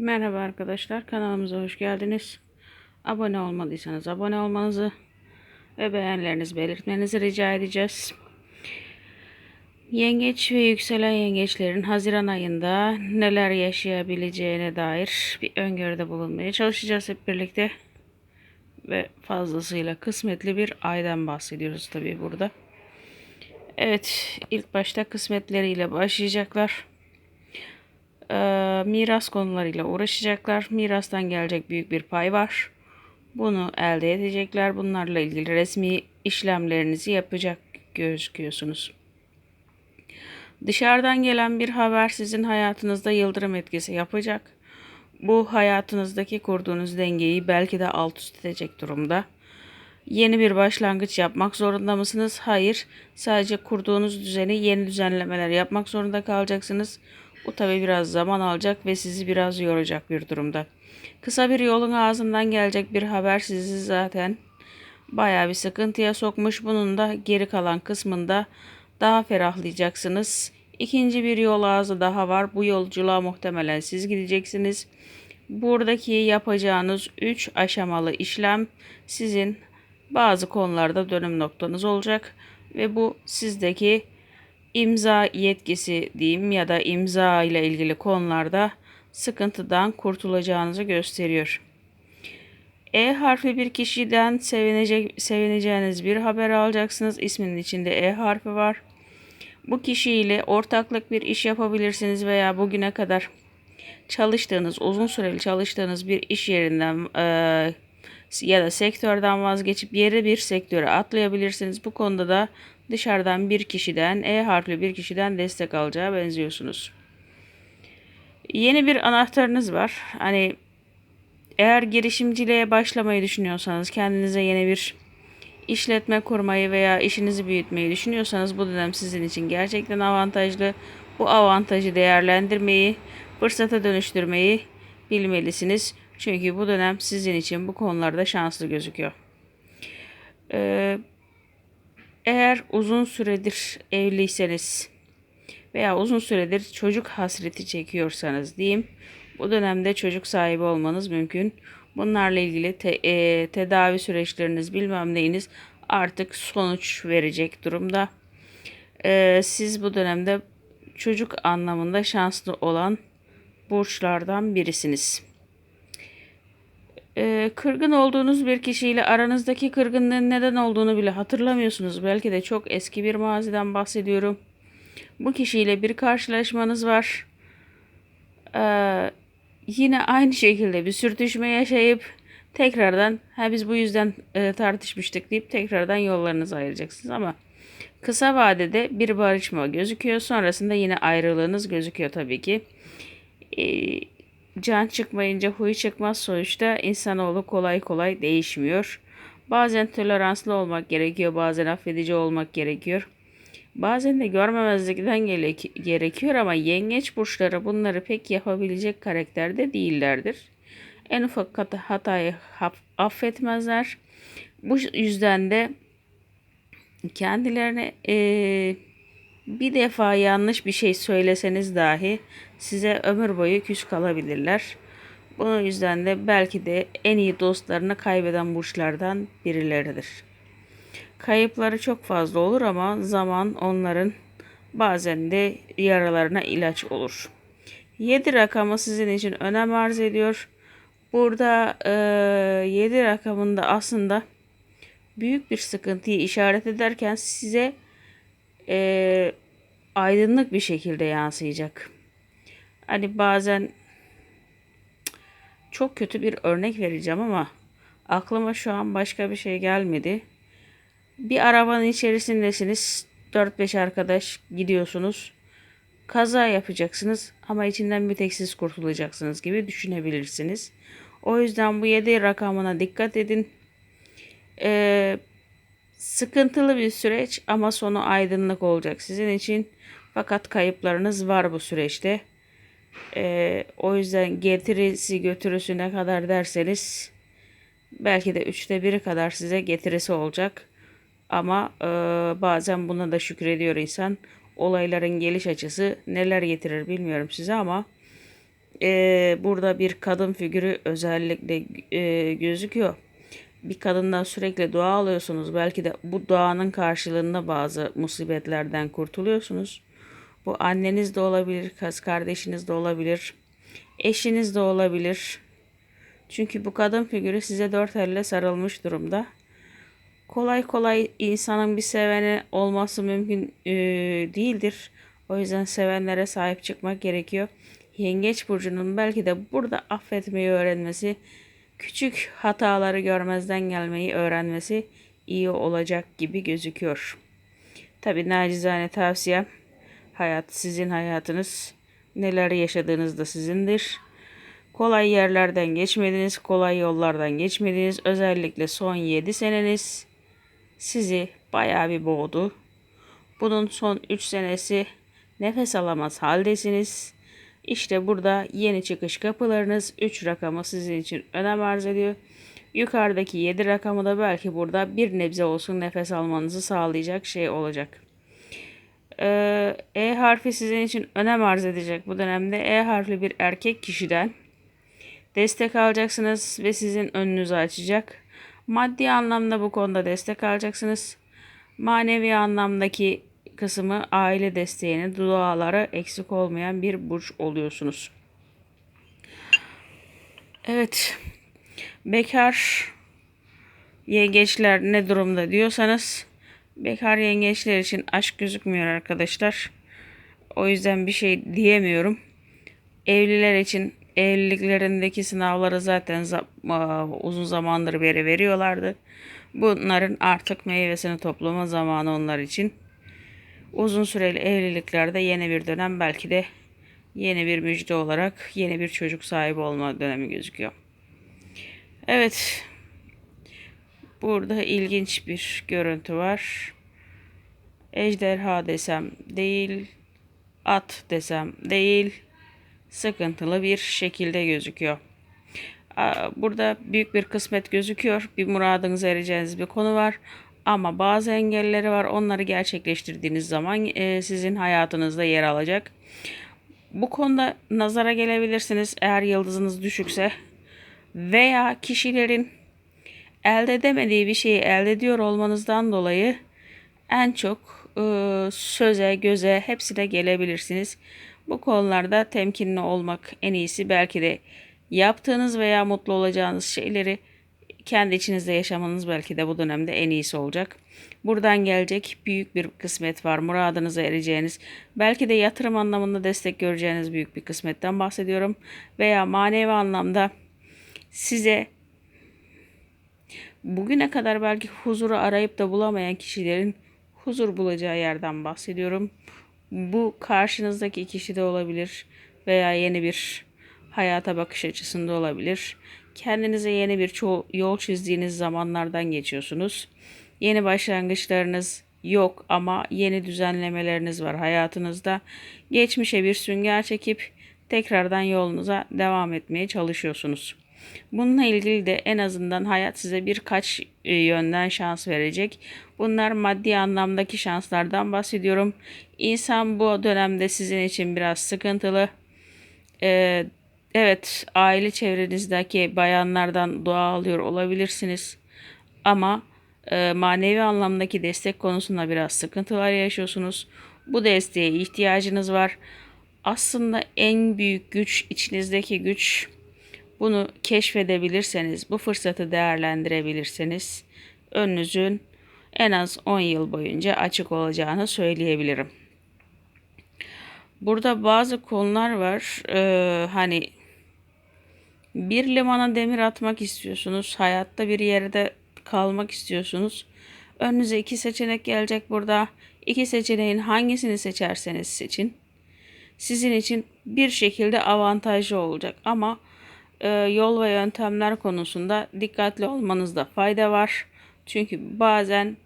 Merhaba arkadaşlar kanalımıza hoş geldiniz. Abone olmadıysanız abone olmanızı ve beğenilerinizi belirtmenizi rica edeceğiz. Yengeç ve yükselen yengeçlerin Haziran ayında neler yaşayabileceğine dair bir öngörüde bulunmaya çalışacağız hep birlikte. Ve fazlasıyla kısmetli bir aydan bahsediyoruz tabii burada. Evet ilk başta kısmetleriyle başlayacaklar e, miras konularıyla uğraşacaklar. Mirastan gelecek büyük bir pay var. Bunu elde edecekler. Bunlarla ilgili resmi işlemlerinizi yapacak gözüküyorsunuz. Dışarıdan gelen bir haber sizin hayatınızda yıldırım etkisi yapacak. Bu hayatınızdaki kurduğunuz dengeyi belki de alt üst edecek durumda. Yeni bir başlangıç yapmak zorunda mısınız? Hayır. Sadece kurduğunuz düzeni yeni düzenlemeler yapmak zorunda kalacaksınız. Bu tabi biraz zaman alacak ve sizi biraz yoracak bir durumda. Kısa bir yolun ağzından gelecek bir haber sizi zaten bayağı bir sıkıntıya sokmuş. Bunun da geri kalan kısmında daha ferahlayacaksınız. İkinci bir yol ağzı daha var. Bu yolculuğa muhtemelen siz gideceksiniz. Buradaki yapacağınız 3 aşamalı işlem sizin bazı konularda dönüm noktanız olacak ve bu sizdeki imza yetkisi diyeyim ya da imza ile ilgili konularda sıkıntıdan kurtulacağınızı gösteriyor. E harfli bir kişiden sevinecek, sevineceğiniz bir haber alacaksınız. İsminin içinde E harfi var. Bu kişiyle ortaklık bir iş yapabilirsiniz veya bugüne kadar çalıştığınız, uzun süreli çalıştığınız bir iş yerinden e, ya da sektörden vazgeçip yeri bir sektöre atlayabilirsiniz. Bu konuda da dışarıdan bir kişiden, E harfli bir kişiden destek alacağı benziyorsunuz. Yeni bir anahtarınız var. Hani eğer girişimciliğe başlamayı düşünüyorsanız, kendinize yeni bir işletme kurmayı veya işinizi büyütmeyi düşünüyorsanız bu dönem sizin için gerçekten avantajlı. Bu avantajı değerlendirmeyi, fırsata dönüştürmeyi bilmelisiniz. Çünkü bu dönem sizin için bu konularda şanslı gözüküyor. Ee, eğer uzun süredir evliyseniz veya uzun süredir çocuk hasreti çekiyorsanız diyeyim bu dönemde çocuk sahibi olmanız mümkün. Bunlarla ilgili te, e, tedavi süreçleriniz bilmem neyiniz artık sonuç verecek durumda. E, siz bu dönemde çocuk anlamında şanslı olan burçlardan birisiniz e, kırgın olduğunuz bir kişiyle aranızdaki kırgınlığın neden olduğunu bile hatırlamıyorsunuz. Belki de çok eski bir maziden bahsediyorum. Bu kişiyle bir karşılaşmanız var. Ee, yine aynı şekilde bir sürtüşme yaşayıp tekrardan ha biz bu yüzden e, tartışmıştık deyip tekrardan yollarınızı ayıracaksınız ama kısa vadede bir barışma gözüküyor. Sonrasında yine ayrılığınız gözüküyor tabii ki. Ee, Can çıkmayınca huy çıkmaz sonuçta insanoğlu kolay kolay değişmiyor. Bazen toleranslı olmak gerekiyor, bazen affedici olmak gerekiyor. Bazen de görmemezlikten gerekiyor ama yengeç burçları bunları pek yapabilecek karakterde değillerdir. En ufak hatayı affetmezler. Bu yüzden de kendilerine e, bir defa yanlış bir şey söyleseniz dahi size ömür boyu küs kalabilirler. Bunun yüzden de belki de en iyi dostlarını kaybeden burçlardan birileridir. Kayıpları çok fazla olur ama zaman onların bazen de yaralarına ilaç olur. 7 rakamı sizin için önem arz ediyor. Burada e, 7 rakamında aslında büyük bir sıkıntıyı işaret ederken size e, aydınlık bir şekilde yansıyacak. Hani bazen çok kötü bir örnek vereceğim ama aklıma şu an başka bir şey gelmedi. Bir arabanın içerisindesiniz. 4-5 arkadaş gidiyorsunuz. Kaza yapacaksınız ama içinden bir tek siz kurtulacaksınız gibi düşünebilirsiniz. O yüzden bu 7 rakamına dikkat edin. Ee, sıkıntılı bir süreç ama sonu aydınlık olacak sizin için. Fakat kayıplarınız var bu süreçte. Ee, o yüzden getirisi götürüsü ne kadar derseniz belki de üçte biri kadar size getirisi olacak. Ama e, bazen buna da şükrediyor insan. Olayların geliş açısı neler getirir bilmiyorum size ama e, burada bir kadın figürü özellikle e, gözüküyor. Bir kadından sürekli dua alıyorsunuz. Belki de bu duanın karşılığında bazı musibetlerden kurtuluyorsunuz. Bu anneniz de olabilir, kız kardeşiniz de olabilir, eşiniz de olabilir. Çünkü bu kadın figürü size dört elle sarılmış durumda. Kolay kolay insanın bir seveni olması mümkün e, değildir. O yüzden sevenlere sahip çıkmak gerekiyor. Yengeç burcunun belki de burada affetmeyi öğrenmesi, küçük hataları görmezden gelmeyi öğrenmesi iyi olacak gibi gözüküyor. Tabii nacizane tavsiyem hayat sizin hayatınız. Neler yaşadığınız da sizindir. Kolay yerlerden geçmediniz, kolay yollardan geçmediniz. Özellikle son 7 seneniz sizi bayağı bir boğdu. Bunun son 3 senesi nefes alamaz haldesiniz. İşte burada yeni çıkış kapılarınız 3 rakamı sizin için önem arz ediyor. Yukarıdaki 7 rakamı da belki burada bir nebze olsun nefes almanızı sağlayacak şey olacak. Ee, E harfi sizin için önem arz edecek bu dönemde. E harfli bir erkek kişiden destek alacaksınız ve sizin önünüzü açacak. Maddi anlamda bu konuda destek alacaksınız. Manevi anlamdaki kısmı aile desteğini, duaları eksik olmayan bir burç oluyorsunuz. Evet. Bekar yengeçler ne durumda diyorsanız bekar yengeçler için aşk gözükmüyor arkadaşlar. O yüzden bir şey diyemiyorum. Evliler için evliliklerindeki sınavları zaten uzun zamandır beri veriyorlardı. Bunların artık meyvesini toplama zamanı onlar için. Uzun süreli evliliklerde yeni bir dönem belki de yeni bir müjde olarak yeni bir çocuk sahibi olma dönemi gözüküyor. Evet. Burada ilginç bir görüntü var. Ejderha desem değil, at desem değil, sıkıntılı bir şekilde gözüküyor. Burada büyük bir kısmet gözüküyor. Bir muradınıza ereceğiniz bir konu var. Ama bazı engelleri var. Onları gerçekleştirdiğiniz zaman e, sizin hayatınızda yer alacak. Bu konuda nazara gelebilirsiniz eğer yıldızınız düşükse veya kişilerin elde edemediği bir şeyi elde ediyor olmanızdan dolayı en çok e, söze, göze hepsine gelebilirsiniz. Bu konularda temkinli olmak en iyisi. Belki de yaptığınız veya mutlu olacağınız şeyleri kendi içinizde yaşamanız belki de bu dönemde en iyisi olacak. Buradan gelecek büyük bir kısmet var. Muradınıza ereceğiniz, belki de yatırım anlamında destek göreceğiniz büyük bir kısmetten bahsediyorum. Veya manevi anlamda size bugüne kadar belki huzuru arayıp da bulamayan kişilerin huzur bulacağı yerden bahsediyorum. Bu karşınızdaki kişi de olabilir veya yeni bir hayata bakış açısında olabilir. Kendinize yeni bir yol çizdiğiniz zamanlardan geçiyorsunuz. Yeni başlangıçlarınız yok ama yeni düzenlemeleriniz var hayatınızda. Geçmişe bir sünger çekip tekrardan yolunuza devam etmeye çalışıyorsunuz. Bununla ilgili de en azından hayat size birkaç e, yönden şans verecek. Bunlar maddi anlamdaki şanslardan bahsediyorum. İnsan bu dönemde sizin için biraz sıkıntılı. Ee, evet aile çevrenizdeki bayanlardan dua alıyor olabilirsiniz. Ama e, manevi anlamdaki destek konusunda biraz sıkıntılar yaşıyorsunuz. Bu desteğe ihtiyacınız var. Aslında en büyük güç içinizdeki güç bunu keşfedebilirseniz, bu fırsatı değerlendirebilirseniz önünüzün en az 10 yıl boyunca açık olacağını söyleyebilirim. Burada bazı konular var. Ee, hani bir limana demir atmak istiyorsunuz. Hayatta bir yerde kalmak istiyorsunuz. Önünüze iki seçenek gelecek burada. İki seçeneğin hangisini seçerseniz seçin. Sizin için bir şekilde avantajlı olacak ama e, yol ve yöntemler konusunda dikkatli olmanızda fayda var. Çünkü bazen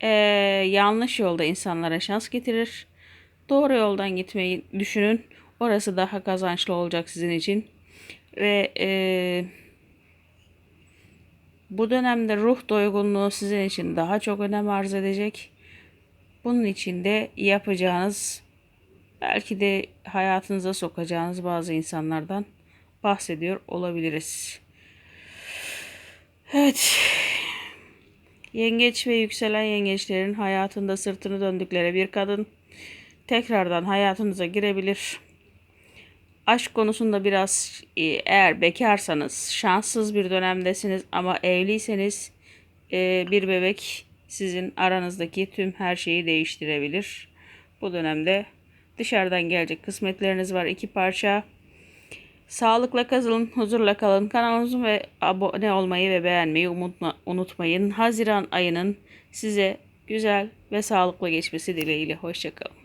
e, yanlış yolda insanlara şans getirir. Doğru yoldan gitmeyi düşünün. Orası daha kazançlı olacak sizin için. Ve e, bu dönemde ruh doygunluğu sizin için daha çok önem arz edecek. Bunun için de yapacağınız belki de hayatınıza sokacağınız bazı insanlardan bahsediyor olabiliriz. Evet. Yengeç ve yükselen yengeçlerin hayatında sırtını döndükleri bir kadın tekrardan hayatınıza girebilir. Aşk konusunda biraz e, eğer bekarsanız şanssız bir dönemdesiniz ama evliyseniz e, bir bebek sizin aranızdaki tüm her şeyi değiştirebilir. Bu dönemde dışarıdan gelecek kısmetleriniz var iki parça. Sağlıkla kazılın, huzurla kalın. Kanalımıza ve abone olmayı ve beğenmeyi unutma, unutmayın. Haziran ayının size güzel ve sağlıklı geçmesi dileğiyle. Hoşçakalın.